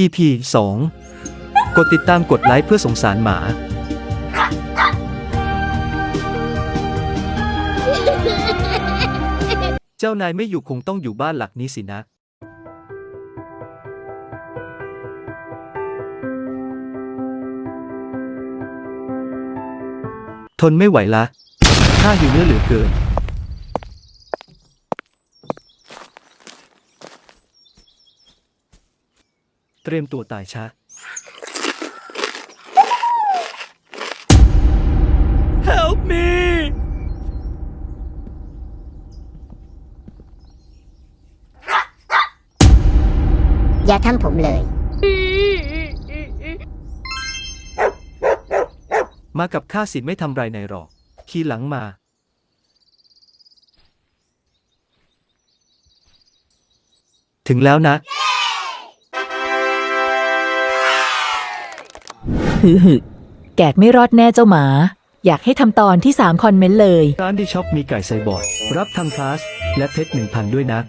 EP 2 กดติดตามกดไลค์เพื่อสงสารหมา เจ้านายไม่อยู่คงต้องอยู่บ้านหลักนี้สินะ ทนไม่ไหวละ ข้าหิวเนื้อเหลือเกิน เตรียมตัวตายชะ Help me อย่าทำผมเลย มากับข้าสิไม่ทำไรในหรอก ขี่หลังมา ถึงแล้วนะ หือหึแกกไม่รอดแน่เจ้าหมา อยากให้ทำตอนที่ 3 คอนเมนต์เลย ร้านดีช็อปมีไก่ไซบอร์ดรับทำคลาส และเพชรหนึ่งพันด้วยนะ